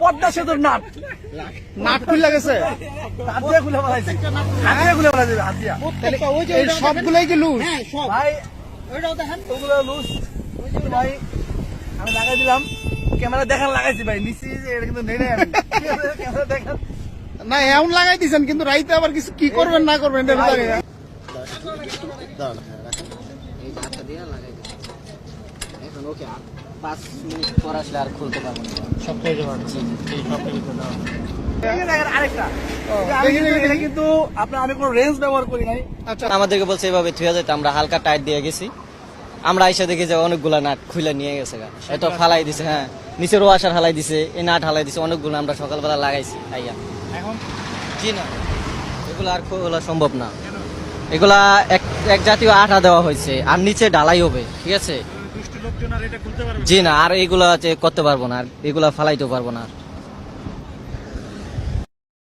পদ্মা সেতুর nut. Nut খুলে গেছে? হাত দিয়ে খুলে ফেলাইছে হাত দিয়ে খুলে ফেলাইছে হাত দিয়া। এই সবগুলোই কি লুজ ভাই ওগুলো লুজ ভাই আমি লাগাই দিলাম। ক্যামেরা দেখান লাগাইছি ভাই। নিচে যে এটা কিন্তু নেই আমি ক্যামেরা দেখান। না এমন লাগাই দিছেন কিন্তু রাইতে আবার কিছু কি করবেন না করবেন এটা জানি না। এই হাতটা দিয়ে লাগাই দিচ্ছি। এখন ওকে আর পাঁচ মিনিট পর আসলে আর খুলতে পারব না। কিন্তু- আমি কোনো রেঞ্জ ব্যবহার করি নাই। আচ্ছা। আমাদেরকে বলছে এভাবে থুয়া যেতে আমরা হালকা টাইট দিয়ে গেছি। আমরা এসে দেখি যে অনেকগুলা নাট খুলে নিয়ে গেছে এত ফালাই দিছে হ্যাঁ। নিচের ওয়াশার হালাই দিছে এই নাট হালাই দিছে অনেকগুলো আমরা সকালবেলা লাগাইছি আইয়া। এখন? জি না। এগুলো আর খোলা সম্ভব না। এগুলা এক এক জাতীয় আঠা দেওয়া হয়েছে আর নিচে ঢালাই হবে ঠিক আছে? জি না আর এগুলো করতে পারব না আর এগুলা ফালাইতে পারব না আর।